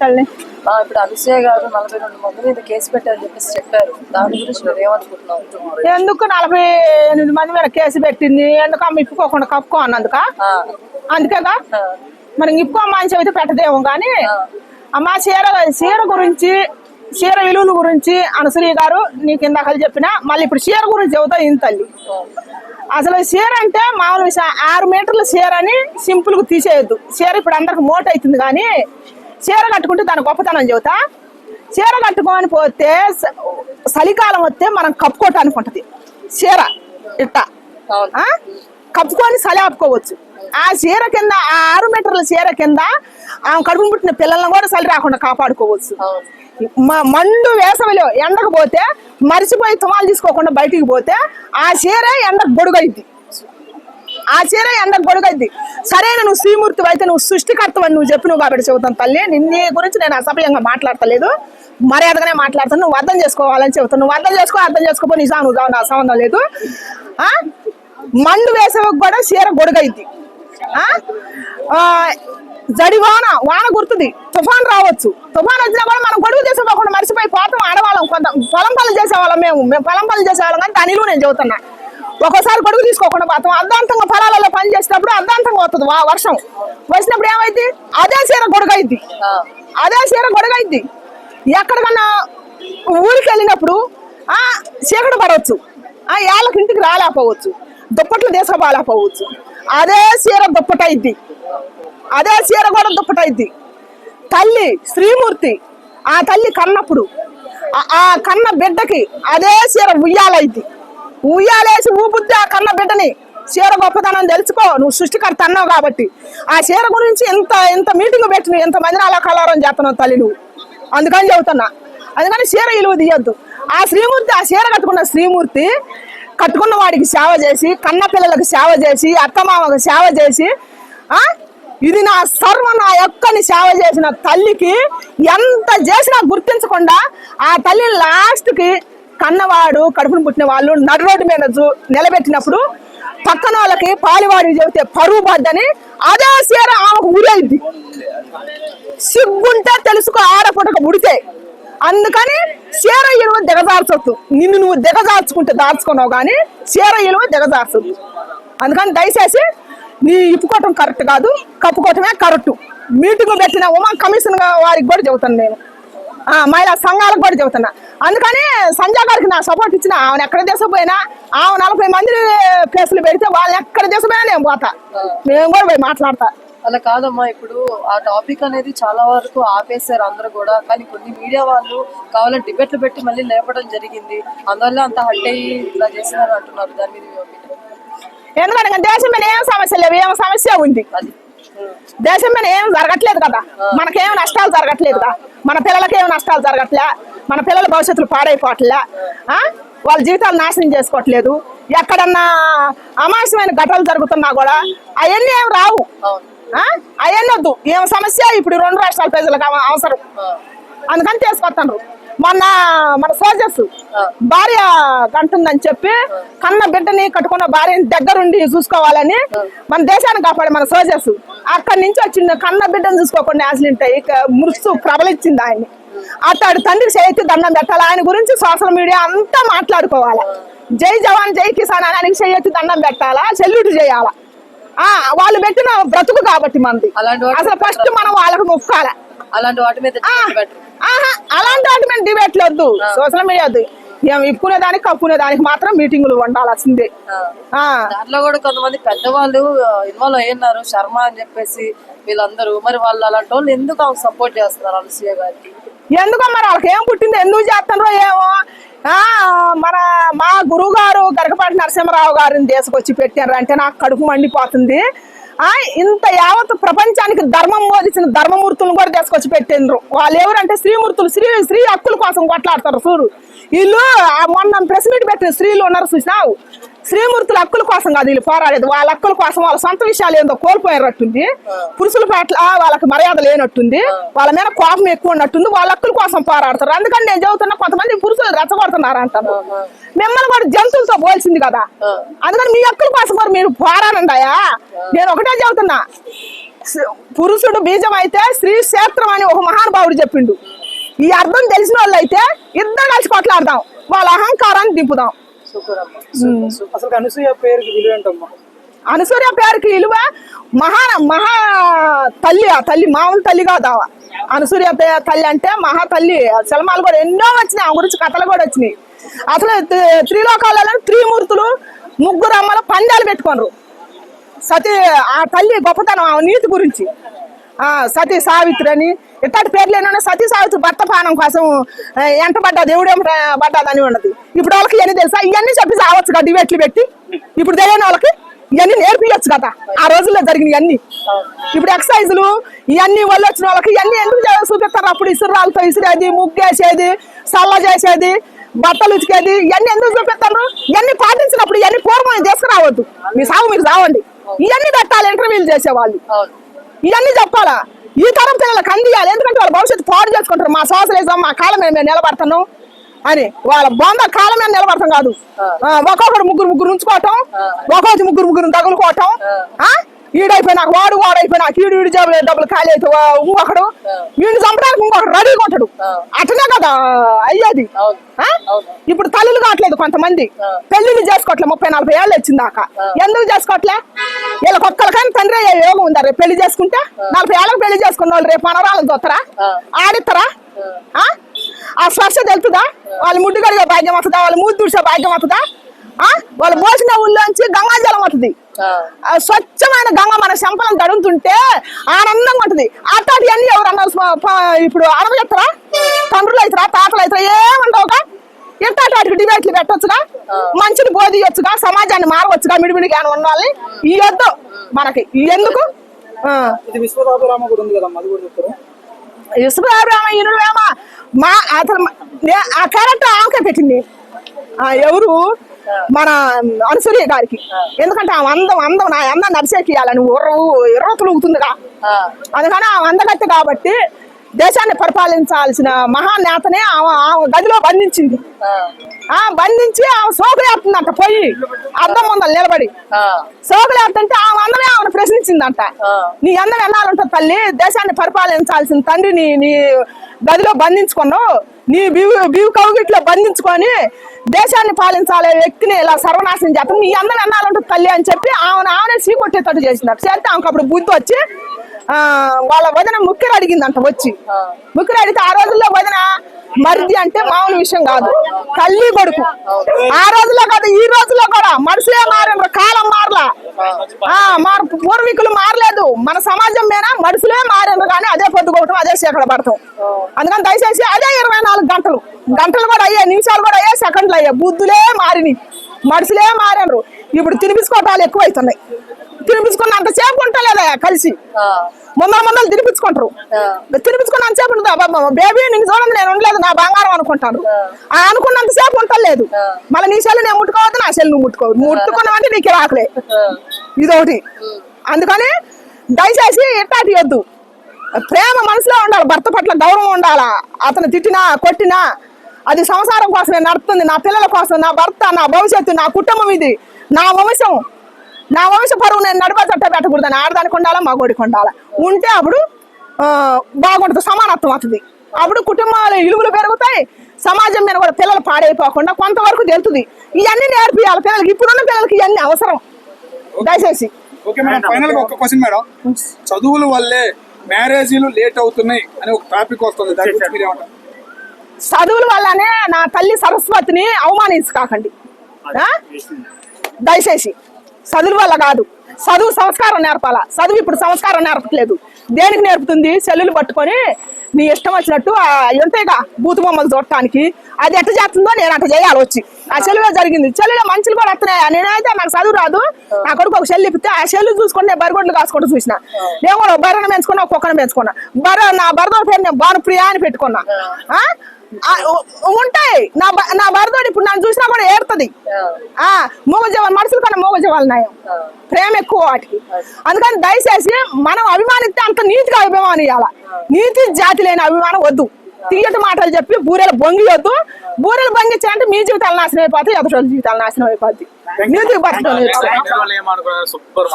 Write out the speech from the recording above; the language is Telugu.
తల్లి. ఇప్పుడు అనసూయ గారు నలభై రెండు మంది మీద కేసు పెట్టారని చెప్పేసి చెప్పారు. దాని గురించి ఎందుకు నలభై ఎనిమిది మంది మీద కేసు పెట్టింది? ఎందుకు అమ్మ ఇప్పుకోకుండా కప్పుకో అన్నందుక? అందుకేగా ఆ, మరి ఇప్పుకోమ్మా అని చెబితే పెట్టదేమో కానీ అమ్మ చీర చీర గురించి చీర విలువల గురించి అనసూయ గారు నీకు ఇందాక చెప్పిన మళ్ళీ ఇప్పుడు చీర గురించి చెబుతా ఇంత తల్లి. అసలు చీర అంటే మామూలు ఆరు మీటర్ల చీర అని సింపుల్గా తీసేయద్దు. చీర ఇప్పుడు అందరికి మోట అవుతుంది కానీ చీర కట్టుకుంటే దాని గొప్పతనం చెబుతా. చీర కట్టుకొని పోతే చలికాలం వస్తే మనం కప్పుకోవటానికి ఉంటది. చీర ఇట్ట? కప్పుకొని చలి ఆపుకోవచ్చు. ఆ చీర కింద ఆ ఆరు మీటర్ల చీర కింద ఆ కడుపు పుట్టిన పిల్లలను కూడా చలి రాకుండా కాపాడుకోవచ్చు. మండు వేసవిలో ఎండకు పోతే మరిచిపోయి తుమాలు తీసుకోకుండా బయటికి పోతే ఆ చీర ఎండకు గొడుగైద్ది ఆ చీర ఎండకు పొడుగైద్ది సరైన నువ్వు శ్రీమూర్తి అయితే నువ్వు సృష్టికర్తవని నువ్వు చెప్పినవు కాబట్టి చెబుతాను తల్లి. నిన్నే గురించి నేను అసభ్యంగా మాట్లాడతలేదు. మర్యాదగానే మాట్లాడతాను. నువ్వు అర్థం చేసుకోవాలని చెబుతాను. నువ్వు అర్థం చేసుకో అర్థం చేసుకోపో నీ నువ్వు నా సంబంధం లేదు. ఆ? మండు వేసవికి కూడా చీర గొడుగైద్ది. ఆ? జడి వాన వాన గుర్తుంది. తుఫాన్ రావచ్చు. తుఫాన్ వచ్చినా కూడా మనం గొడుగు చేసుకోకుండా మర్చిపోయి పోతాం ఆడవాళ్ళం. కొంత పొలం పనులు చేసేవాళ్ళం మేము. మేము పొలం పనులు చేసేవాళ్ళం కానీ దానిలో నేను చదువుతున్నా ఒక్కోసారి గొడుగు తీసుకోకుండా పోతాం అర్ధాంతంగా పొలాలలో పని చేసేటప్పుడు అర్ధాంతంగా వస్తుంది వర్షం. వచ్చినప్పుడు ఏమైంది అదే చీర గొడుగైద్ది. అదే చీర గొడగైద్ది. ఎక్కడికన్నా ఊరికి వెళ్ళినప్పుడు ఆ చీకటి పడవచ్చు. ఆ ఏళ్ళకి ఇంటికి రాలేకపోవచ్చు. దుప్పట్లు తీసుకుపోలేకపోవచ్చు. అదే చీర దుప్పటైద్ది. అదే చీర కూడా దుప్పటైద్ది. తల్లి శ్రీమూర్తి ఆ తల్లి కన్నప్పుడు ఆ- ఆ కన్న బిడ్డకి అదే చీర ఉయ్యాలైద్ది. ఉయ్యాలేసి ఊపుద్ది ఆ కన్న బిడ్డని. చీర గొప్పతనం తెలుసుకో నువ్వు సృష్టికర్త అన్నావు కాబట్టి. ఆ చీర గురించి ఎంత ఎంత మీటింగ్ పెట్టిన నువ్వు ఎంత మందిని అలా కలవరం చేస్తున్నావు తల్లి నువ్వు. అందుకని చెబుతున్నా. అందుకని చీర ఇలువ తీయద్దు. ఆ శ్రీమూర్తి ఆ చీర కట్టుకున్న శ్రీమూర్తి కట్టుకున్న వాడికి సేవ చేసి కన్న పిల్లలకు సేవ చేసి అత్తమామకు సేవ చేసి ఇది నా సర్వ నా యొక్కని సేవ చేసిన తల్లికి ఎంత చేసినా గుర్తించకుండా ఆ తల్లి లాస్ట్కి కన్నవాడు కడుపును పుట్టిన వాళ్ళు నడు రోడ్డు మీద నిలబెట్టినప్పుడు పక్కన వాళ్ళకి పాలివాడికి చెబితే పరువు పడ్డని అదే సీర ఆమెకు ఉరైద్ది సిగ్గుంటే తెలుసుకో ఆడపుడక ఉడితే అందుకని చీర ఇలువ దిగజార్చొద్దు. నిన్ను నువ్వు దిగజార్చుకుంటే దాచుకున్నావు కానీ చీర ఇలువ దిగజార్చొద్దు. అందుకని దయచేసి నీ ఇప్పుకోవటం కరెక్ట్ కాదు కప్పుకోవటమే కరెక్ట్. మీటింగ్ పెట్టిన ఉమా కమిషన్ వారికి కూడా చెబుతాను నేను. ఆ, మహిళా సంఘాలకు కూడా చెబుతున్నా. అందుకని సంజయ్ గారికి నా సపోర్ట్ ఇచ్చిన. ఆమెను ఎక్కడ తీసుకుపోయినా ఆమె నలభై మంది కేసులు పెడితే వాళ్ళని ఎక్కడ తీసుకుపోయినా నేను పోతా. మేము కూడా పోయి మాట్లాడతా. అలా కాదమ్మా ఇప్పుడు ఆ టాపిక్ అనేది చాలా వరకు ఆపేశారు అందరూ కూడా. కానీ కొన్ని మీడియా వాళ్ళు కావాలని డిబేట్లు పెట్టి మళ్ళీ లేపడం జరిగింది. అందువల్ల అంత హట్ అయ్యి ఇలా చేసినారు అంటున్నారు. దాని మీద? ఎందుకంటే దేశం మీద ఏం సమస్య లేవు ఏం సమస్య ఉంది? దేశం మీద ఏం జరగట్లేదు కదా. మనకేం నష్టాలు జరగట్లేదు కదా మన పిల్లలకి ఏం నష్టాలు జరగట్లే. మన పిల్లల భవిష్యత్తులు పాడైపోవట్లే? వాళ్ళ జీవితాలు నాశనం చేసుకోవట్లేదు. ఎక్కడన్నా అమాసమైన ఘటనలు జరుగుతున్నా కూడా అవన్నీ ఏం రావు. అవును. అవన్నీ వద్దు. ఏం సమస్య? ఇప్పుడు రెండు రాష్ట్రాల ప్రజలకు అవ- అవసరం. అందుకని చేసుకొస్తాను మొన్న మన సోజర్స్ భార్య కంటుందని చెప్పి కన్న బిడ్డని కట్టుకున్న భార్యని దగ్గరుండి చూసుకోవాలని మన దేశాన్ని కాపాడే మన సోజర్స్ అక్కడి నుంచి వచ్చింది కన్న బిడ్డను చూసుకోకుండా ఇక మృత్యు ప్రబలిచ్చింది ఆయన్ని. అతడు తండ్రి చేతి దండం పెట్టాలి. ఆయన గురించి సోషల్ మీడియా అంతా మాట్లాడుకోవాలి. జై జవాన్ జై కిసాన్ అని ఆయనకి చేయొత్తి దండం పెట్టాలా? సెల్యూట్ చేయాలా? ఆ వాళ్ళు పెట్టిన బ్రతుకు కాబట్టి వాటి అసలు ఫస్ట్ మనం వాళ్ళకి మొక్కాలి. అలాంటి వాటి మీద అలాంటి వాటి మీద డిబేట్లు వద్దు. సోషల్ మీడియా వద్దు. ఇప్పుకునే దానికి కప్పుకునే దానికి మాత్రం మీటింగులు ఉండాల్సిందే. దాంట్లో కూడా కొంతమంది పెద్దవాళ్ళు ఇన్వాల్వ్ అయ్యున్నారు శర్మ అని చెప్పేసి వీళ్ళందరూ. మరి వాళ్ళు అలాంటి వాళ్ళు ఎందుకు సపోర్ట్ చేస్తున్నారు అనసూయ గారికి? ఎందుకో మరి వాళ్ళకి ఏం పుట్టింది ఎందుకు చేస్తున్నారో ఏమో? మన మా గురువు గారు గరకపాటి నరసింహరావు గారిని తీసుకొచ్చి పెట్టారు అంటే నాకు కడుపు మండిపోతుంది. ఇంత యావత్ ప్రపంచానికి ధర్మం బోధించిన ధర్మమూర్తులను కూడా తీసుకొచ్చి పెట్టిండ్రు. వాళ్ళు ఎవరంటే శ్రీమూర్తులు శ్రీ స్త్రీ హక్కుల కోసం కొట్లాడతారు చూడు. వీళ్ళు ఆ మొన్న ప్రెస్ మీట్ పెట్టిన స్త్రీలు ఉన్నారు చూసినావు? శ్రీమూర్తుల హక్కుల కోసం కాదు వీళ్ళు పోరాడేది. వాళ్ళ హక్కుల కోసం వాళ్ళ సొంత విషయాలు ఏందో కోల్పోయినట్టుంది. పురుషుల పట్ల వాళ్ళకి మర్యాద లేనట్టుంది. వాళ్ళ మీద కోపం ఎక్కువ ఉన్నట్టుంది. వాళ్ళ హక్కుల కోసం పోరాడతారు. అందుకని నేను చెబుతున్నా కొంతమంది పురుషులు రెచ్చగొడుతున్నారు అంటారు మిమ్మల్ని కూడా జంతువులతో పోల్చింది కదా. అందుకని మీ హక్కుల కోసం కూడా మీరు పోరాడండి అయ్యా నేను ఒకటే చెబుతున్నా. స- పురుషుడు బీజం అయితే స్త్రీ క్షేత్రం అని ఒక మహానుభావుడు చెప్పిండు. ఈ అర్థం తెలిసిన వాళ్ళు అయితే ఇద్దరు కలిసి కొట్లాడదాం. వాళ్ళ అహంకారాన్ని దింపుదాం. అసలు అనసూయ పేరుకి విలువ ఏంటమ్మా? అనసూయ పేరుకి విలువ మహా మహా తల్లి ఆ తల్లి మామూలు తల్లి కాదు. అనసూయ తల్లి అంటే మహా తల్లి. సినిమాలు కూడా ఎన్నో వచ్చినాయి ఆ గురించి కథలు కూడా వచ్చినాయి. అసలు త్రి- త్రిలోకాలలో త్రిమూర్తులు ముగ్గురు అమ్మల పందాలు పెట్టుకోనరు. సతీ ఆ తల్లి గొప్పతనం ఆ నీతి గురించి. సతీ సావిత్రి అని ఇట్లాంటి పేర్లు సతీ సావిత్రి భర్త పానం కోసం ఆ, ఎంట పడ్డా దేవుడేం పడ్డాదని ఉన్నది. ఇప్పుడు వాళ్ళకి ఇవన్నీ తెలుసా? ఇవన్నీ చెప్పి సావచ్చు కదా డిబేట్లు పెట్టి. ఇప్పుడు తెలియని వాళ్ళకి ఇవన్నీ నేర్పించచ్చు కదా. ఆ రోజుల్లో జరిగిన ఇవన్నీ ఇప్పుడు ఎక్సర్సైజులు ఇవన్నీ వల్ల వచ్చిన వాళ్ళకి ఇవన్నీ ఎందుకు చూపిస్తారు? అప్పుడు ఇసురాలతో ఇసురేది ముగ్గేసేది సల్ల చేసేది బట్టలు ఉతికేది ఇవన్నీ ఎందుకు చూపిస్తారు? ఇవన్నీ పాటించినప్పుడు ఇవన్నీ పూర్వం చేసుకురావద్దు మీ సాగు మీరు సావండి ఇవన్నీ పెట్టాలి ఇంటర్వ్యూలు చేసేవాళ్ళు. ఇవన్నీ చెప్పాలా? ఈ తరం పిల్లలకు అందియాలి. ఎందుకంటే వాళ్ళ భవిష్యత్తు పాడు చేసుకుంటారు. మా సోషలిజం మా కాలం మేము నిలబడతాను అని వాళ్ళ బొంద కాలం మీద నిలబడతాం కాదు. ఆ, ఒక్కొక్కడు ముగ్గురు ముగ్గురు ఉంచుకోవటం ఒక్కొక్కటి ముగ్గురు ముగ్గురు తగులుకోవటం ఆ? ఈడైపోయినాక వాడు వాడైపోయినాక ఈడు ఈడు జబ్బులు డబ్బులు ఖాళీ అయితే ఇంకొకడు వీడిని చంపడానికి ఇంకొకడు రెడీగా ఉంటాడు. అట్లనే కదా అయ్యేది. ఇప్పుడు తల్లులు కావట్లేదు కొంతమంది. పెళ్ళిళ్ళు చేసుకోవట్లే ముప్పై నలభై ఏళ్ళు వచ్చిందాక ఎందుకు చేసుకోవట్లే? వీళ్ళకి ఒక్కరికైనా తండ్రి యోగం ఉందా రేపు పెళ్ళి చేసుకుంటే? నలభై ఏళ్ళకి పెళ్ళి చేసుకున్న వాళ్ళు రేపు మనవరాలను చూస్తారా ఆడిస్తారా ఆ? స్పర్శ తెలుతుందా వాళ్ళు ముడ్డు కడిగే భాగ్యం వస్తుందా? వాళ్ళు మూడు దుడిసే భాగ్యం వస్తుందా? వాళ్ళు పోసిన ఊళ్ళోంచి గంగాజలం వస్తుంది. స్వచ్ఛమైన గంగ మన శంపలను తడుముతుంటే ఆనందంగా ఉంటది. అట్లాంటి అన్ని ఎవరు అన్నారు? స్వ- ప- ఇప్పుడు అనుభవిస్తారా తండ్రులు అవుతారా? తాతలు అవుతారా? ఏమంటావుగా ఎంత వాటికి డిబేట్లు పెట్టొచ్చుగా? మంచిని బోధియొచ్చుగా? సమాజాన్ని మారవచ్చుగా? మిడిమిడి జ్ఞానం ఉండాలి. ఈ వద్దు మనకి. ఎందుకు? ఇనువేమ మా అతను ఆ క్యారెక్టర్ ఆమెకే పెట్టింది. ఆ ఎవరు? మన అనసూయ గారికి ఎందుకంటే ఆ అందం అందం నా అందం నడిచేకియాలని ఉర్ర ఎర్ర తొలుగుతుందిగా ఆ, అందుకని ఆమె అందగత్త కాబట్టి దేశాన్ని పరిపాలించాల్సిన మహానేతనే గదిలో బంధించింది. ఆ, బంధించి ఆమె సోకులేస్తుందంట పోయి అద్దం ముందర నిలబడి. సోకులేస్తుంటే ఆమె అందమే ఆమెను ప్రశ్నించిందంట. నీ అందం ఎన్నాళ్ళుంటుంది తల్లి? దేశాన్ని పరిపాలించాల్సిన తండ్రి నీ నీ గదిలో బంధించుకున్నావు. నీ బివు బివు కౌగిట్లో బంధించుకొని దేశాన్ని పాలించాలే వ్యక్తిని ఇలా సర్వనాశనం చేస్తాం నీ అందం ఎన్నాళ్ళుంటుంది తల్లి అని చెప్పి ఆమెను ఆమెనే సీకొట్టేటట్టు చేసినట్టు చేస్తే ఆమెకు అప్పుడు బుద్ధి వచ్చి వాళ్ళ వదిన ముక్కిరి అడిగిందంట వచ్చి. ముక్కిరి అడిగితే ఆ రోజుల్లో వదిన మరిది అంటే మామూలు విషయం కాదు. తల్లి కొడుకు. ఆ రోజుల్లో కాదు ఈ రోజుల్లో కూడా మనుషులే మారిన కాలం మారలా. ఆ. మార్ పూర్వీకులు మారలేదు. మన సమాజం మీద మనుషులే మారినరు కానీ అదే పొద్దుకోవటం అదే చీకడ పడతాం. అందుకని దయచేసి అదే ఇరవై నాలుగు గంటలు. గంటలు కూడా అయ్యాయి నిమిషాలు కూడా అయ్యాయి సెకండ్లు అయ్యాయి బుద్ధులే మారిని మనుషులే మారినరు. ఇప్పుడు తినిపించుకోవటాలు ఎక్కువ అవుతున్నాయి తినిపించుకున్నంత సేపు ఉంటలేదా కలిసి. ముందర ముందర తినిపించుకుంటారు. ఆ. తినిపించుకున్నంత సేపు ఉంటుంది అబ్బా బేబీ నేను చూడండి నేను ఉండలేదు నా బంగారం అనుకుంటాను ఆ. అనుకున్నంత సేపు ఉంటలేదు. మళ్ళీ నీ సెల్లు నేను ముట్టుకోవద్దు నా సెల్లు నువ్వు ముట్టుకోవద్దు. ముట్టుకున్నావంటే నీకు రాకలే. ఇదొకటి. అందుకని దయచేసి ఎట్టాటి వద్దు. ప్రేమ మనసులో ఉండాలి భర్త పట్ల గౌరవం ఉండాలా? అతను తిట్టినా కొట్టినా అది సంసారం కోసమే నడుస్తుంది నా పిల్లల కోసం నా భర్త నా భవిష్యత్తు నా కుటుంబం ఇది. నా వంశం. నా వంశ పరువు నేను చట్ట పెట్టకూడదని ఆడదానికి ఉండాలా మగోడికి ఉండాలా? ఉంటే అప్పుడు బాగుంటుంది సమానత్వం అవుతుంది అప్పుడు కుటుంబాల ఇలువలు పెరుగుతాయి సమాజం మీద కూడా పిల్లలు పాడైపోకుండా కొంతవరకు తెలుస్తుంది ఇవన్నీ నేర్పియాలి పిల్లలకి ఇప్పుడున్న పిల్లలకి ఇవన్నీ అవసరం. దయచేసి. ఓకే మేడం ఫైనల్గా ఒక క్వశ్చన్ మేడం. చదువుల వల్లే మ్యారేజీలు లేట్ అవుతున్నాయి అని ఒక టాపిక్ వస్తుంది. దాని గురించి మీరు ఏమంటారు? చదువుల వల్లనే నా తల్లి సరస్వతిని అవమానించకాకండి ఆ? దయచేసి. చదువు వల్ల కాదు. చదువు సంస్కారం నేర్పాలా? చదువు ఇప్పుడు సంస్కారం నేర్పట్లేదు. దేనికి నేర్పుతుంది? సెల్లులు పట్టుకొని నీ ఇష్టం వచ్చినట్టు ఆ ఉంటాయిగా బూతు బొమ్మలు చూడటానికి. అది ఎట్ట చేస్తుందో నేను అట్ట చేయాలి వచ్చి. ఆ చెల్లులో జరిగింది. చెల్లులో మంచులు కూడా వస్తున్నాయి నేనైతే నాకు చదువు రాదు. నా కొడుకు ఒక చెల్లి ఇప్పితే ఆ చెల్లు చూసుకొని నేను బరిగొడ్లు కాసుకుంటూ చూసిన. నేను కూడా ఒక బర్రెను పెంచుకున్నా ఒక కుక్కను పెంచుకున్నా. బర్ర నా బరదోడి పేరు నేను భానుప్రియ అని పెట్టుకున్నా. ఉంటాయి. నా బ- నా బరదోడు ఇప్పుడు నన్ను చూసినా కూడా ఏడుతుంది. ఆ. మూగజీవాలు మనుషుల కన్నా మూగజీవాలు నయం. ప్రేమ ఎక్కువ వాటికి. అందుకని దయచేసి మనం అభిమానిస్తే అంత నీతిగా అభిమానం ఇవ్వాల నీతి జాతి లేని అభిమానం వద్దు. తీయటి మాటలు చెప్పి బూరెలు బొంగియొద్దు బూరెలు బొంగించాలంటే మీ జీవితాలు నాశనం అయిపోతాయి ఎదుటి జీవితాలు నాశనం అయిపోద్ది నీతికి బతకడం సూపర్